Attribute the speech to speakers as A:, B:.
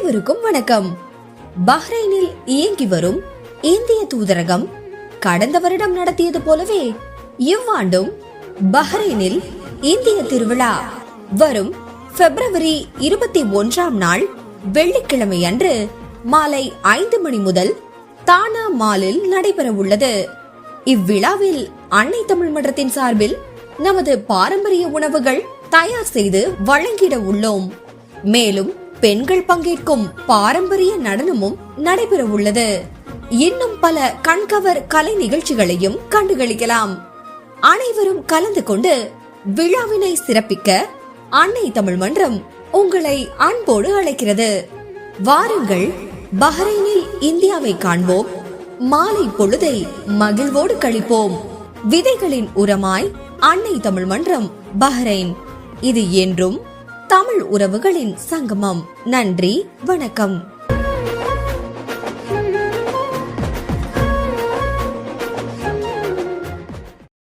A: அனைவருக்கும் வணக்கம். பஹ்ரைனில் இயங்கி வரும் இந்திய தூதரகம் கடந்த வருடம் நடத்தியது போலவே இவ்வாண்டும் பஹ்ரைனில் இந்திய திருவிழா வரும் பிப்ரவரி இருபத்தி ஒன்றாம் நாள் வெள்ளிக்கிழமை அன்று மாலை ஐந்து மணி முதல் தானா மாலில் நடைபெற உள்ளது. இவ்விழாவில் அன்னை தமிழ் மன்றத்தின் சார்பில் நமது பாரம்பரிய உணவுகள் தயார் செய்து வழங்கிட உள்ளோம். மேலும் பெண்கள் பங்கேற்கும் பாரம்பரிய நடனமும் நடைபெற உள்ளது இன்னும் பல கண்கவர் கலை நிகழ்ச்சிகளையும் கண்டுகளிக்கலாம். அனைவரும் கலந்து கொண்டு விழாவினை சிறப்பிக்க அன்னை தமிழ் மன்றம் உங்களை அன்போடு அழைக்கிறது. வாருங்கள் பஹ்ரைனில் இந்தியாவை காண்போம். மாலை பொழுதை மகிழ்வோடு கழிப்போம். விதைகளின் உரமாய் அன்னை தமிழ் மன்றம் பஹ்ரைன். இது என்றும் தமிழ் உறவுகளின் சங்கமம். நன்றி வணக்கம்.